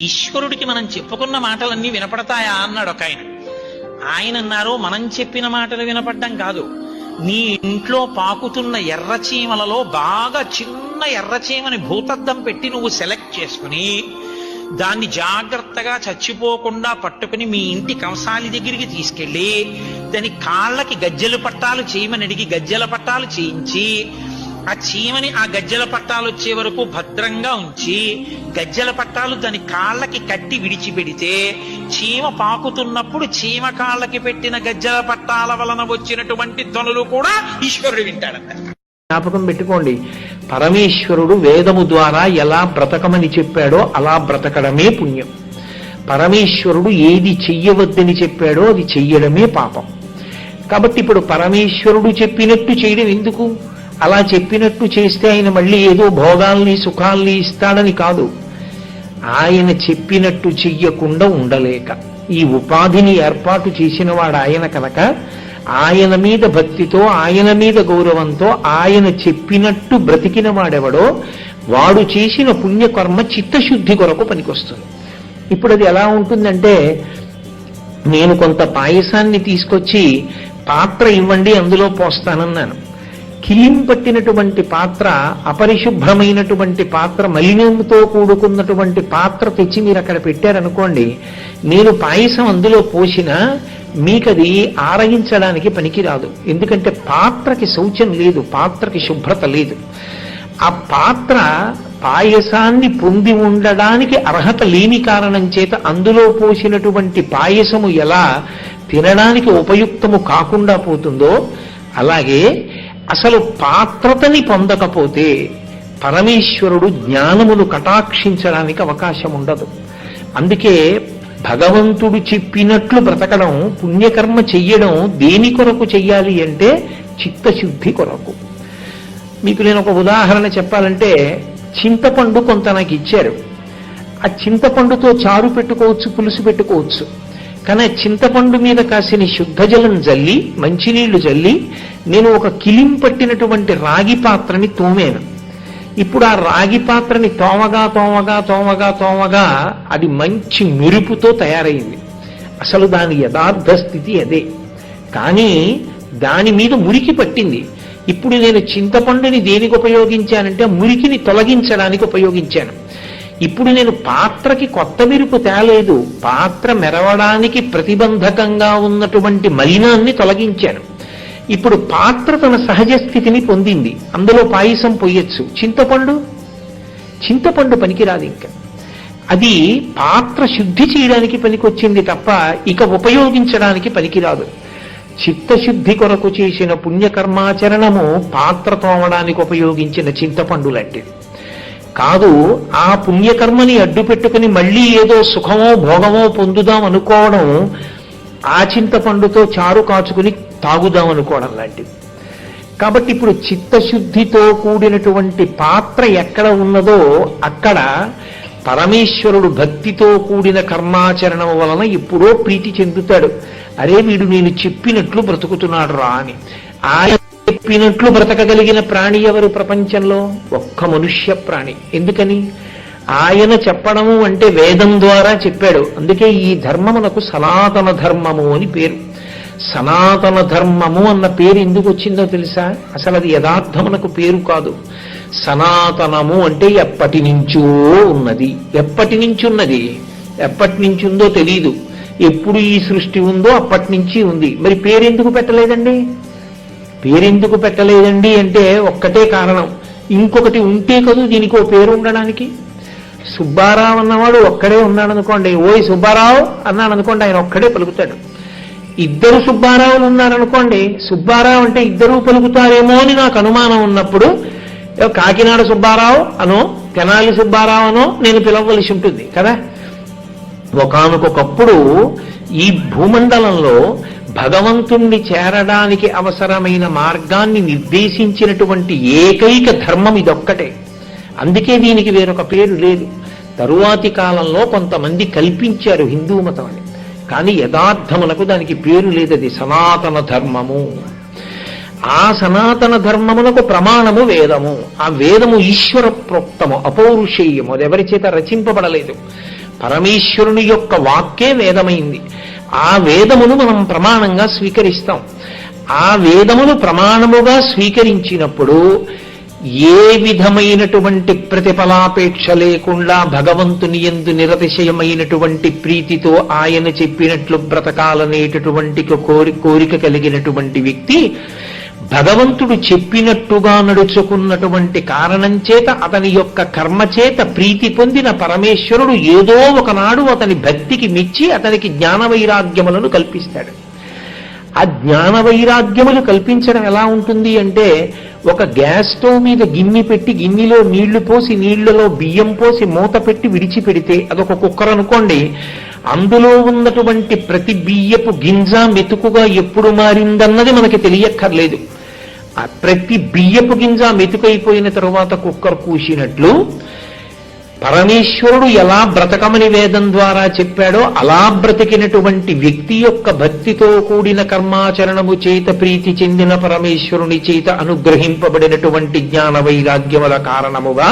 ఈశ్వరుడికి మనం చెప్పుకున్న మాటలన్నీ వినపడతాయా అన్నాడు ఒక ఆయన. ఆయన అన్నారు మనం చెప్పిన మాటలు వినపడ్డం కాదు. నీ ఇంట్లో పాకుతున్న ఎర్రచీమలలో బాగా చిన్న ఎర్రచీమని భూతద్దం పెట్టి నువ్వు సెలెక్ట్ చేసుకుని దాన్ని జాగ్రత్తగా చచ్చిపోకుండా పట్టుకుని మీ ఇంటి కంసాలి దగ్గరికి తీసుకెళ్ళి దాని కాళ్ళకి గజ్జెలు పట్టాలు చేయమని అడిగి గజ్జెల పట్టాలు చేయించి ఆ చీమని ఆ గజ్జల పట్టాలు వచ్చే వరకు భద్రంగా ఉంచి గజ్జెల పట్టాలు దాని కాళ్ళకి కట్టి విడిచిపెడితే చీమ పాకుతున్నప్పుడు చీమ కాళ్ళకి పెట్టిన గజ్జల పట్టాల వలన వచ్చినటువంటి ధ్వనులు కూడా ఈశ్వరుడు వింటాడంట. జ్ఞాపకం పెట్టుకోండి పరమేశ్వరుడు వేదము ద్వారా ఎలా బ్రతకమని చెప్పాడో అలా బ్రతకడమే పుణ్యం. పరమేశ్వరుడు ఏది చెయ్యవద్దని చెప్పాడో అది చెయ్యడమే పాపం. కాబట్టి ఇప్పుడు పరమేశ్వరుడు చెప్పినట్టు చేయడం ఎందుకు? అలా చెప్పినట్టు చేస్తే ఆయన మళ్ళీ ఏదో భోగాల్ని సుఖాల్ని ఇస్తాడని కాదు. ఆయన చెప్పినట్టు చెయ్యకుండా ఉండలేక ఈ ఉపాధిని ఏర్పాటు చేసిన వాడు ఆయన కనుక ఆయన మీద భక్తితో ఆయన మీద గౌరవంతో ఆయన చెప్పినట్టు బ్రతికిన వాడెవడో వాడు చేసిన పుణ్యకర్మ చిత్తశుద్ధి కొరకు పనికొస్తుంది. ఇప్పుడు అది ఎలా ఉంటుందంటే నేను కొంత పాయసాన్ని తీసుకొచ్చి పాత్ర ఇవ్వండి అందులో పోస్తానన్నాను. కిలిం పట్టినటువంటి పాత్ర అపరిశుభ్రమైనటువంటి పాత్ర మలినంతో కూడుకున్నటువంటి పాత్ర తెచ్చి మీరు అక్కడ పెట్టారనుకోండి నేను పాయసం అందులో పోసినా మీకది ఆరగించడానికి పనికిరాదు. ఎందుకంటే పాత్రకి శౌచం లేదు పాత్రకి శుభ్రత లేదు. ఆ పాత్ర పాయసాన్ని పొంది ఉండడానికి అర్హత లేని కారణం చేత అందులో పోసినటువంటి పాయసము ఎలా తినడానికి ఉపయుక్తము కాకుండా పోతుందో అలాగే అసలు పాత్రతని పొందకపోతే పరమేశ్వరుడు జ్ఞానమును కటాక్షించడానికి అవకాశం ఉండదు. అందుకే భగవంతుడు చెప్పినట్లు బ్రతకడం పుణ్యకర్మ చెయ్యడం దేని కొరకు చెయ్యాలి అంటే చిత్తశుద్ధి కొరకు. మీకు నేను ఒక ఉదాహరణ చెప్పాలంటే చింతపండు కొంత నాకు ఇచ్చారు. ఆ చింతపండుతో చారు పెట్టుకోవచ్చు పులుసు పెట్టుకోవచ్చు. కానీ చింతపండు మీద కాసిన శుద్ధజలం జల్లి మంచినీళ్ళు జల్లి నేను ఒక కిలిం పట్టినటువంటి రాగి పాత్రని తోమాను. ఇప్పుడు ఆ రాగి పాత్రని తోమగా తోమగా తోమగా తోమగా అది మంచి మెరుపుతో తయారైంది. అసలు దాని యథార్థ స్థితి అదే. కానీ దాని మీద మురికి పట్టింది. ఇప్పుడు నేను చింతపండుని దేనికి ఉపయోగించానంటే మురికిని తొలగించడానికి ఉపయోగించాను. ఇప్పుడు నేను పాత్రకి కొత్త మెరుపు తేలేదు. పాత్ర మెరవడానికి ప్రతిబంధకంగా ఉన్నటువంటి మలినాన్ని తొలగించాను. ఇప్పుడు పాత్ర తన సహజ స్థితిని పొందింది. అందులో పాయసం పొయ్యొచ్చు. చింతపండు? చింతపండు పనికిరాదు ఇంకా. అది పాత్ర శుద్ధి చేయడానికి పనికొచ్చింది తప్ప ఇక ఉపయోగించడానికి పనికిరాదు. చిత్తశుద్ధి కొరకు చేసిన పుణ్యకర్మాచరణము పాత్ర తోమడానికి ఉపయోగించిన చింతపండు లాంటిది. కాదు ఆ పుణ్యకర్మని అడ్డు పెట్టుకుని మళ్ళీ ఏదో సుఖమో భోగమో పొందుదాం అనుకోవడం ఆ చింతపండుతో చారు కాచుకుని తాగుదాం అనుకోవడం లాంటిది. కాబట్టి ఇప్పుడు చిత్తశుద్ధితో కూడినటువంటి పాత్ర ఎక్కడ ఉన్నదో అక్కడ పరమేశ్వరుడు భక్తితో కూడిన కర్మాచరణం వలన ఎప్పుడో ప్రీతి చెందుతాడు. అరే వీడు నేను చెప్పినట్లు బ్రతుకుతున్నాడు రా అని. ఆయన చెప్పినట్లు బ్రతకగలిగిన ప్రాణి ఎవరు ప్రపంచంలో? ఒక్క మనుష్య ప్రాణి. ఎందుకని? ఆయన చెప్పడము అంటే వేదం ద్వారా చెప్పాడు. అందుకే ఈ ధర్మమునకు సనాతన ధర్మము అని పేరు. సనాతన ధర్మము అన్న పేరు ఎందుకు వచ్చిందో తెలుసా? అసలు అది యథార్థమునకు పేరు కాదు. సనాతనము అంటే ఎప్పటి నుంచో ఉన్నది. ఎప్పటి నుంచి ఉన్నది? ఎప్పటి నుంచి ఉందో తెలియదు ఎప్పుడు ఈ సృష్టి ఉందో అప్పటి నుంచి ఉంది. మరి పేరెందుకు పెట్టలేదండి? పేరెందుకు పెట్టలేదండి అంటే ఒక్కటే కారణం. ఇంకొకటి ఉంటే కదూ దీనికి ఓ పేరు ఉండడానికి? సుబ్బారావు అన్నవాడు ఒక్కడే ఉన్నాడు అనుకోండి. ఓయ్ సుబ్బారావు అన్నాడు అనుకోండి ఆయన ఒక్కడే పలుకుతాడు. ఇద్దరు సుబ్బారావులు ఉన్నారనుకోండి సుబ్బారావు అంటే ఇద్దరు పలుకుతారేమో అని నాకు అనుమానం ఉన్నప్పుడు కాకినాడ సుబ్బారావు అనో తెనాలి సుబ్బారావు అనో నేను పిలవలసి ఉంటుంది కదా? ఒకనకొకప్పుడు ఈ భూమండలంలో భగవంతుణ్ణి చేరడానికి అవసరమైన మార్గాన్ని నిర్దేశించినటువంటి ఏకైక ధర్మం ఇదొక్కటే. అందుకే దీనికి వేరొక పేరు లేదు. తరువాతి కాలంలో కొంతమంది కల్పించారు హిందూ మతం అని. కానీ యథార్థమునకు దానికి పేరు లేదు అది సనాతన ధర్మము. ఆ సనాతన ధర్మమునకు ప్రమాణము వేదము. ఆ వేదము ఈశ్వర ప్రోక్తము అపౌరుషేయము. అది ఎవరి చేత రచింపబడలేదు. పరమేశ్వరుని యొక్క వాక్కే వేదమైంది. ఆ వేదమును మనం ప్రమాణంగా స్వీకరిస్తాం. ఆ వేదమును ప్రమాణముగా స్వీకరించినప్పుడు ఏ విధమైనటువంటి ప్రతిఫలాపేక్ష లేకుండా భగవంతుని ఎందు నిరతిశయమైనటువంటి ప్రీతితో ఆయన చెప్పినట్లు బ్రతకాలనేటటువంటి కోరి కోరిక కలిగినటువంటి వ్యక్తి భగవంతుడు చెప్పినట్టుగా నడుచుకున్నటువంటి కారణం చేత అతని యొక్క కర్మ చేత ప్రీతి పొందిన పరమేశ్వరుడు ఏదో ఒకనాడు అతని భక్తికి మెచ్చి అతనికి జ్ఞాన వైరాగ్యములను కల్పిస్తాడు. ఆ జ్ఞాన వైరాగ్యములు కల్పించడం ఎలా ఉంటుంది అంటే ఒక గ్యాస్ స్టవ్ మీద గిన్నె పెట్టి గిన్నెలో నీళ్ళు పోసి నీళ్ళలో బియ్యం పోసి మూత పెట్టి విడిచిపెడితే అదొక కుక్కర్ అనుకోండి. అందులో ఉన్నటువంటి ప్రతి బియ్యపు గింజ మెతుకుగా ఎప్పుడు మారిందన్నది మనకి తెలియక్కర్లేదు. ప్రతి బియ్యపు గింజ మెతుకైపోయిన తరువాత కుక్కర్ కూసినట్లు పరమేశ్వరుడు ఎలా బ్రతకమని వేదం ద్వారా చెప్పాడో అలా బ్రతికినటువంటి వ్యక్తి యొక్క భక్తితో కూడిన కర్మాచరణము చేత ప్రీతి చెందిన పరమేశ్వరుని చేత అనుగ్రహింపబడినటువంటి జ్ఞాన వైరాగ్యముల కారణముగా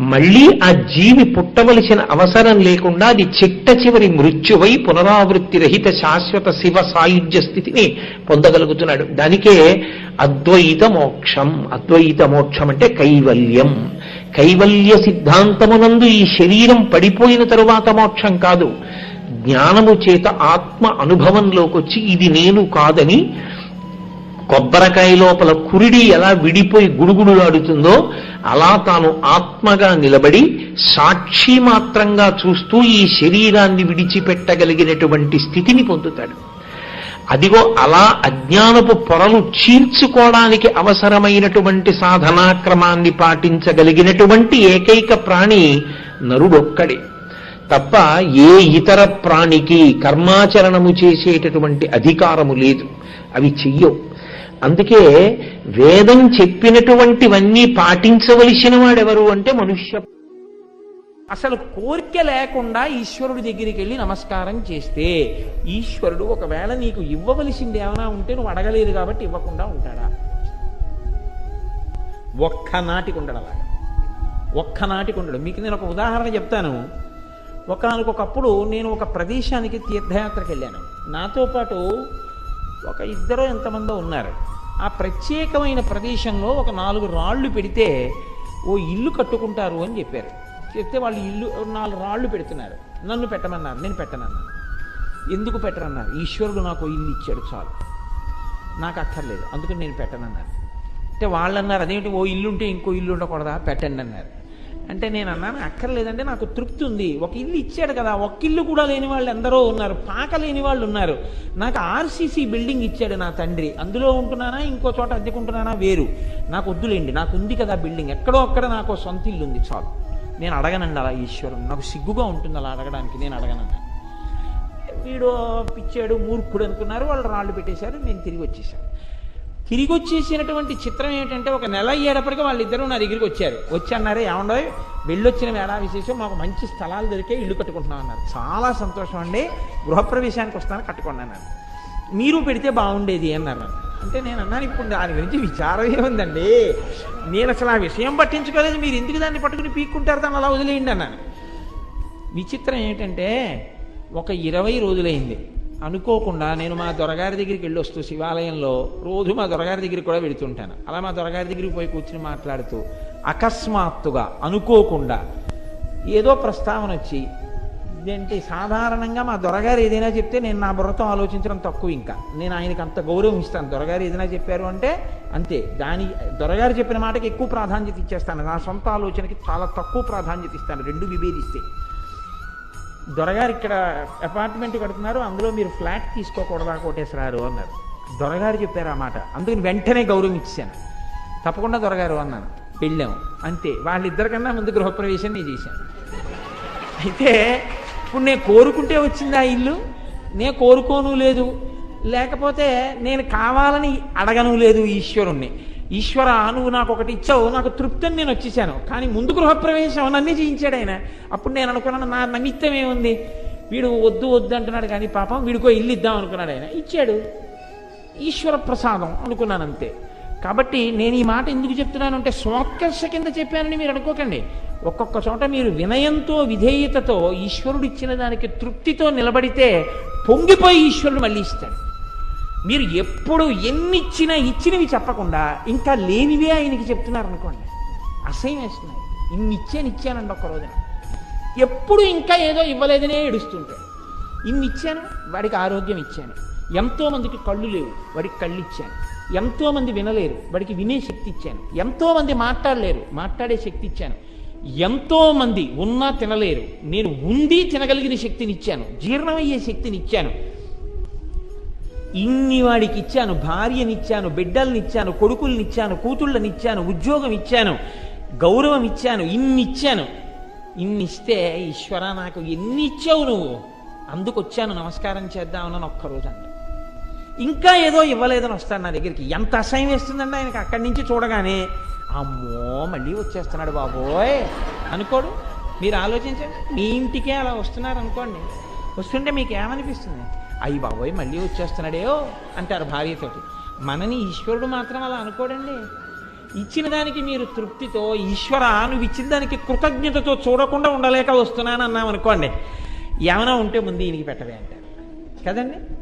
మళ్ళీ ఆ జీవి పుట్టవలసిన అవసరం లేకుండా అది చిట్ట చివరి మృత్యువై పునరావృత్తి రహిత శాశ్వత శివ సాయుధ్య స్థితిని పొందగలుగుతున్నాడు. దానికే అద్వైత మోక్షం. అద్వైత మోక్షం అంటే కైవల్యం. కైవల్య సిద్ధాంతమునందు ఈ శరీరం పడిపోయిన తరువాత మోక్షం కాదు. జ్ఞానము చేత ఆత్మ అనుభవంలోకి వచ్చి ఇది నేను కాదని కొబ్బరికాయ లోపల కురిడి ఎలా విడిపోయి గుడుగుడులాడుతుందో అలా తాను ఆత్మగా నిలబడి సాక్షి మాత్రంగా చూస్తూ ఈ శరీరాన్ని విడిచిపెట్టగలిగినటువంటి స్థితిని పొందుతాడు. అదిగో అలా అజ్ఞానపు పొరలు చీల్చుకోవడానికి అవసరమైనటువంటి సాధనాక్రమాన్ని పాటించగలిగినటువంటి ఏకైక ప్రాణి నరుడొక్కడే. తప్ప ఏ ఇతర ప్రాణికి కర్మాచరణము చేసేటటువంటి అధికారము లేదు. అవి చెయ్యవు. అందుకే వేదం చెప్పినటువంటివన్నీ పాటించవలసిన వాడెవరు అంటే మనుష్య అసలు కోరిక లేకుండా ఈశ్వరుడి దగ్గరికి వెళ్ళి నమస్కారం చేస్తే ఈశ్వరుడు ఒకవేళ నీకు ఇవ్వవలసింది ఏమైనా ఉంటే నువ్వు అడగలేదు కాబట్టి ఇవ్వకుండా ఉంటాడా? ఒక్కనాటికి ఉండడు అలాగా. ఒక్కనాటికి ఉండడు. మీకు నేను ఒక ఉదాహరణ చెప్తాను. ఒకనకొకప్పుడు నేను ఒక ప్రదేశానికి తీర్థయాత్రకు వెళ్ళాను. నాతో పాటు ఒక ఇద్దరు ఎంతమందో ఉన్నారు. ఆ ప్రత్యేకమైన ప్రదేశంలో ఒక నాలుగు రాళ్ళు పెడితే ఓ ఇల్లు కట్టుకుంటారు అని చెప్పారు. చెప్తే వాళ్ళు ఇల్లు నాలుగు రాళ్ళు పెడుతున్నారు. నన్ను పెట్టమన్నారు నేను పెట్టనన్నాను. ఎందుకు పెట్టరన్నారు ఈశ్వరుడు నాకు ఇల్లు ఇచ్చాడు చాలు. నాకు అక్కర్లేదు అందుకని నేను పెట్టనన్నాను. అంటే వాళ్ళు అన్నారు అదేంటి ఓ ఇల్లు ఉంటే ఇంకో ఇల్లు ఉండకూడదా? పెట్టండి అన్నారు. అంటే నేను అన్నాను అక్కర్లేదంటే నాకు తృప్తి ఉంది. ఒక ఇల్లు ఇచ్చాడు కదా ఒక ఇల్లు కూడా లేని వాళ్ళు ఎందరో ఉన్నారు పాక లేని వాళ్ళు ఉన్నారు. నాకు ఆర్సీసీ బిల్డింగ్ ఇచ్చాడు నా తండ్రి. అందులో ఉంటున్నానా ఇంకో చోట అద్దెకుంటున్నానా? వేరు. నాకు వద్దులేండి నాకు ఉంది కదా బిల్డింగ్. ఎక్కడో అక్కడ నాకు సొంత ఇల్లు ఉంది చాలు. నేను అడగనండి అలా ఈశ్వరుడు నాకు సిగ్గుగా ఉంటుంది అలా అడగడానికి నేను అడగనన్నా వీడు పిచ్చాడు మూర్ఖుడు అనుకున్నారు వాళ్ళు రాళ్ళు పెట్టేశారు నేను తిరిగి వచ్చేసాను తిరిగి వచ్చేసినటువంటి చిత్రం ఏంటంటే ఒక నెల అయ్యేటప్పటికి వాళ్ళిద్దరూ నా దగ్గరికి వచ్చారు. వచ్చి అన్నారే ఏమండో వెళ్ళొచ్చిన వేళ విశేషం మాకు మంచి స్థలాలు దొరికే ఇల్లు కట్టుకుంటున్నాం అన్నారు. చాలా సంతోషం అండి. గృహప్రవేశానికి వస్తాను కట్టుకోండి అన్నారు. మీరు పెడితే బాగుండేది అన్నారు. నన్ను. అంటే నేను అన్నాను ఇప్పుడు దాని గురించి విచారం ఏముందండి? నేను అసలు ఆ విషయం పట్టించుకోలేదు మీరు ఎందుకు దాన్ని పట్టుకుని పీక్కుంటారు దాన్ని అలా వదిలేయండి అన్నాను. విచిత్రం ఏంటంటే ఒక ఇరవై రోజులైంది. అనుకోకుండా నేను మా దొరగారి దగ్గరికి వెళ్ళి వస్తూ శివాలయంలో రోజు మా దొరగారి దగ్గరికి కూడా వెళుతుంటాను. అలా మా దొరగారి దగ్గరికి పోయి కూర్చుని మాట్లాడుతూ అకస్మాత్తుగా అనుకోకుండా ఏదో ప్రస్తావన వచ్చి ఇదేంటి సాధారణంగా మా దొరగారు ఏదైనా చెప్తే నేను నా బుర్రతో ఆలోచించడం తక్కువ ఇంకా. నేను ఆయనకి అంత గౌరవం ఇస్తాను. దొరగారు ఏదైనా చెప్పారు అంటే అంతే. దాని దొరగారు చెప్పిన మాటకి ఎక్కువ ప్రాధాన్యత ఇచ్చేస్తాను. నా సొంత ఆలోచనకి చాలా తక్కువ ప్రాధాన్యత ఇస్తాను. రెండు విభేదిస్తే దొరగారు ఇక్కడ అపార్ట్మెంట్ కడుతున్నారు అందులో మీరు ఫ్లాట్ తీసుకోకూడదా కోటేశ్వరారు అన్నారు. దొరగారు చెప్పారు ఆ మాట. అందుకని వెంటనే గౌరవం ఇచ్చాను. తప్పకుండా దొరగారు అన్నాను. వెళ్ళాము అంతే. వాళ్ళిద్దరికన్నా ముందు గృహప్రవేశం నేను చేశాను. అయితే ఇప్పుడు నేను కోరుకుంటే వచ్చింది ఆ ఇల్లు. నేను కోరుకోను లేదు. లేకపోతే నేను కావాలని అడగను లేదు ఈశ్వరుణ్ణి. ఈశ్వర నువ్వు నాకు ఒకటి ఇచ్చావు నాకు తృప్తి అని నేను వచ్చేసాను. కానీ ముందు గృహప్రవేశం నన్నే చేయించాడు ఆయన. అప్పుడు నేను అనుకున్నాను నా నిమిత్తం ఏముంది? వీడు వద్దు వద్దు అంటున్నాడు కానీ పాపం వీడికో ఇల్లు ఇద్దాం అనుకున్నాడు ఆయన. ఇచ్చాడు. ఈశ్వర ప్రసాదం అనుకున్నాను అంతే. కాబట్టి నేను ఈ మాట ఎందుకు చెప్తున్నాను అంటే స్వాకర్ష కింద చెప్పానని మీరు అనుకోకండి. ఒక్కొక్క చోట మీరు వినయంతో విధేయతతో ఈశ్వరుడు ఇచ్చిన దానికి తృప్తితో నిలబడితే పొంగిపోయి ఈశ్వరుడు మళ్ళీ ఇస్తాడు. మీరు ఎప్పుడు ఎన్ని ఇచ్చినా ఇచ్చినవి చెప్పకుండా ఇంకా లేనివే ఆయనకి చెప్తున్నారు అనుకోండి అసహ్యం వేస్తున్నాయి ఇన్ని ఇచ్చాను ఇచ్చానండి ఒక్క రోజున. ఎప్పుడు ఇంకా ఏదో ఇవ్వలేదనే ఏడుస్తుంటాడు. ఇన్ని ఇచ్చాను వాడికి ఆరోగ్యం ఇచ్చాను. ఎంతోమందికి కళ్ళు లేవు వాడికి కళ్ళు ఇచ్చాను. ఎంతోమంది వినలేరు వాడికి వినే శక్తి ఇచ్చాను. ఎంతోమంది మాట్లాడలేరు మాట్లాడే శక్తి ఇచ్చాను. ఎంతోమంది ఉన్నా తినలేరు. నేను ఉండి తినగలిగిన శక్తిని ఇచ్చాను. జీర్ణమయ్యే శక్తిని ఇచ్చాను. ఇన్ని వాడికి ఇచ్చాను భార్యనిచ్చాను బిడ్డల్నిచ్చాను కొడుకుల్నిచ్చాను కూతుళ్ళనిచ్చాను ఉద్యోగం ఇచ్చాను గౌరవం ఇచ్చాను ఇన్ని ఇచ్చాను ఇన్ని ఇస్తే ఈశ్వర నాకు ఎన్ని ఇచ్చావు నువ్వు? అందుకు వచ్చాను నమస్కారం చేద్దామని ఒక్కరోజు అంట ఇంకా ఏదో ఇవ్వలేదని వస్తాడు నా దగ్గరికి. ఎంత అసహ్యం వేస్తుందండి ఆయనకి? అక్కడి నుంచి చూడగానే అమ్మో మళ్ళీ వచ్చేస్తున్నాడు బాబోయ్. అనుకోడు? మీరు ఆలోచించండి. మీ ఇంటికే అలా వస్తున్నారు అనుకోండి వస్తుంటే మీకు ఏమనిపిస్తుంది? అయ్యి బాబోయ్ మళ్ళీ వచ్చేస్తున్నాడేయో అంటారు భార్యతోటి మనని ఈశ్వరుడు మాత్రం అలా అనుకోడండి. ఇచ్చిన దానికి మీరు తృప్తితో ఈశ్వర నువ్వు ఇచ్చిన దానికి కృతజ్ఞతతో చూడకుండా ఉండలేక వస్తున్నాను అన్నాం అనుకోండి ఏమైనా ఉంటే ముందు ఈయనకి పెట్టవే అంటారు. కదండి?